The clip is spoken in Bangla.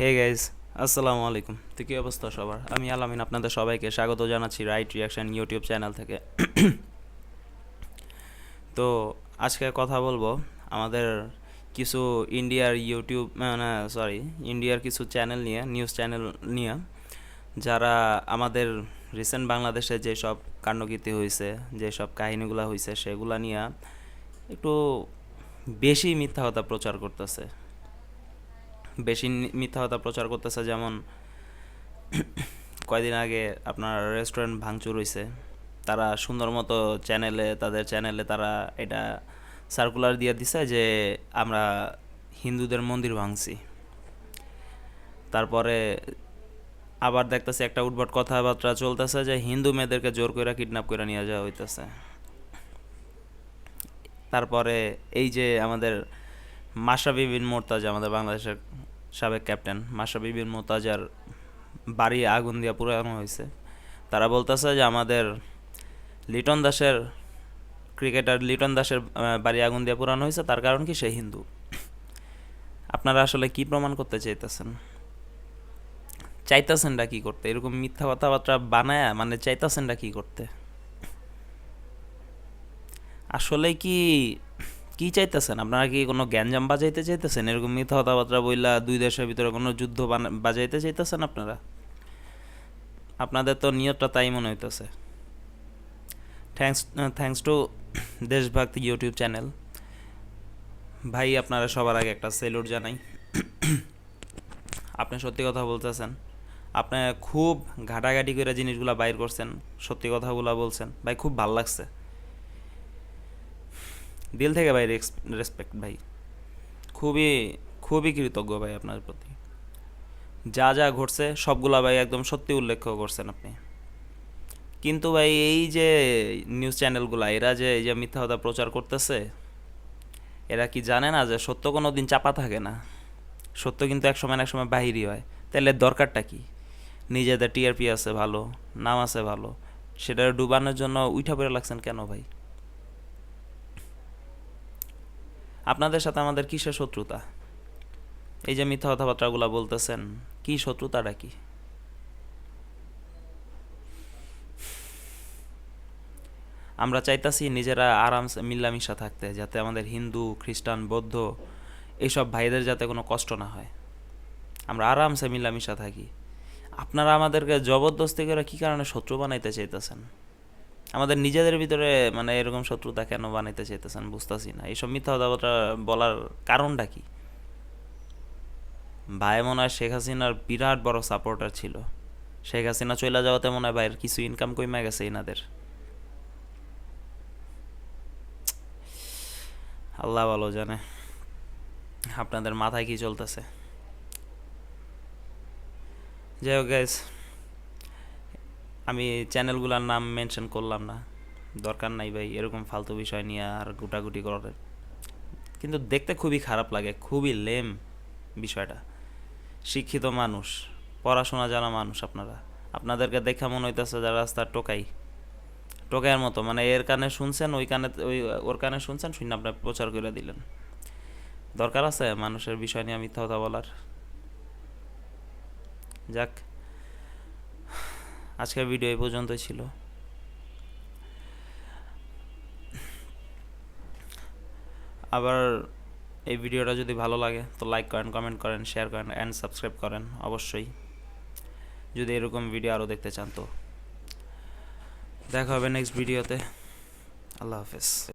হে গাইজ আসসালামু আলাইকুম। তো কী অবস্থা সবার? আমি আলামিন, আপনাদের সবাইকে স্বাগত জানাচ্ছি রাইট রিয়াকশন ইউটিউব চ্যানেল থেকে। তো আজকে কথা বলব আমাদের কিছু ইন্ডিয়ার ইউটিউব মানে সরি ইন্ডিয়ার কিছু চ্যানেল নিয়ে নিউজ চ্যানেল নিয়ে, যারা আমাদের রিসেন্ট বাংলাদেশে যেসব কাণ্ডকীর্তি হয়েছে যেসব কাহিনীগুলো হয়েছে সেগুলা নিয়ে একটু বেশি মিথ্যা কথা প্রচার করতেছে। বেশি নি- মিথ্যা প্রচার করতেছে, যেমন কয়দিন আগে আপনার রেস্টুরেন্ট ভাঙচুর হয়েছে তারা সুন্দর মতো চ্যানেলে তাদের চ্যানেলে তারা এটা সার্কুলার দিয়ে দিছে যে, আমরা হিন্দুদের মন্দির ভাঙছি। তারপরে আবার দেখতেছি একটা উদ্ভট কথাবার্তা চলতেছে যে, হিন্দু মেয়েদেরকে জোর করে কিডন্যাপ করে নিয়ে যাওয়া হইতেছে। তারপরে এই যে আমাদের মাশরাফি বিন মোর্তাজা, আমাদের বাংলাদেশের সাবেক ক্যাপ্টেন। মাশরাফি বিন মোর্তাজার বাড়ি আগুন দিয়ে পুরানো হয়েছে। তারা বলতেছে যে আমাদের লিটন দাসের ক্রিকেটার লিটন দাসের বাড়ি আগুন দিয়ে পুরানো হয়েছে, তার কারণ কি? সে হিন্দু। আপনারা আসলে কি প্রমাণ করতে চাইতেছেন? চাইতেছেনটা কি করতে? এরকম মিথ্যা কথাবার্তা বানায় মানে চাইতেছেনটা কি করতে? আসলে কি কি চাইতেছেন? আপনারা কি কোনো গ্যাঞ্জাম বাজাইতে চাইতেছেন? এরকম মিথ্যা কথাবার্তা বইলা দুই দেশের ভিতরে কোনো যুদ্ধ বাজাইতে চাইতেছেন আপনারা? আপনাদের তো নিয়তটা তাই মনে হইতেছে। Thanks thanks to Deshbhakti YouTube channel. ভাই, আপনারা সবার আগে একটা সেলুট জানাই। আপনি সত্যি কথা বলতেছেন। আপনি খুব ঘাটাঘাটি করে জিনিসগুলা বাইর করছেন। সত্যি কথাগুলো বলছেন। ভাই, খুব ভালো লাগছে। দিল থেকে ভাই রেসপেক্ট ভাই। খুবই খুবই কৃতজ্ঞ ভাই আপনার প্রতি। যা যা ঘটছে সবগুলা ভাই একদম সত্যি উল্লেখ করছেন আপনি। কিন্তু ভাই এই যে নিউজ চ্যানেলগুলা এরা যে এই যে মিথ্যা কথা প্রচার করতেছে, এরা কি জানে না যে সত্য কোনো দিন চাপা থাকে না? সত্য কিন্তু এক সময় এক সময় বাহিরই হয়। তাহলে দরকারটা কি? নিজেদের টিআরপি আছে ভালো, নাম আছে ভালো, সেটা ডুবানোর জন্য উঠা পড়ে লাগছেন কেন ভাই? আপনাদের সাথে আমাদের কিসের শত্রুতা? এই যে মিথ্যা কথাবার্তাগুলো বলতেছেন, কি শত্রুতাটা কি? আমরা চাইতাছি নিজেরা আরামসে মিল্লামিশা থাকতে, যাতে আমাদের হিন্দু, খ্রিস্টান, বৌদ্ধ এইসব ভাইদের যাতে কোনো কষ্ট না হয়। আমরা আরামসে মিল্লামিশা থাকি। আপনারা আমাদেরকে জবরদস্তি করে কী কারণে শত্রু বানাইতে চাইতেছেন? আমাদের নিজেদের ভিতরে মানে এরকম শত্রুতা কেন বানাইতে চাইতেছেন বুঝতেছি না। এইসব মিথ্যা কথাবার্তা বলার কারণটা কি? ভাই মনে হয় শেখ হাসিনার বিরাট বড় সাপোর্টার ছিল। শেখ হাসিনা চলে যাওয়াতে মনে হয় ভাইয়ের কিছু ইনকাম কমে গেছে এনাদের আল্লাহ ভালো জানে আপনাদের মাথায় কি চলতেছে। যাই হোক গাইজ আমি চ্যানেলগুলোর নাম মেনশন করলাম না। দরকার নাই ভাই, এরকম ফালতু বিষয় নিয়ে আর গুটাগুটি করার। কিন্তু দেখতে খুবই খারাপ লাগে, খুবই লেম বিষয়টা। শিক্ষিত মানুষ, পড়াশোনা জানা মানুষ আপনারা। আপনাদেরকে দেখা মনে হইতেছে যারা রাস্তার টোকাই। টোকাইয়ের মতো মানে এর কানে শুনছেন, ওই কানে, ওই, ওর কানে শুনছেন, শুনে আপনার প্রচার করে দিলেন। দরকার আছে মানুষের বিষয় নিয়ে মিথ্যা কথা বলার। যাক। আজকের ভিডিও এই পর্যন্তই ছিল। আবার এই ভিডিওটা যদি ভালো লাগে, তো লাইক করেন কমেন্ট করেন শেয়ার করেন অ্যান্ড সাবস্ক্রাইব করেন, অবশ্যই। যদি এরকম ভিডিও আরও দেখতে চান তো। দেখা হবে নেক্সট ভিডিওতে আল্লাহ হাফেজ।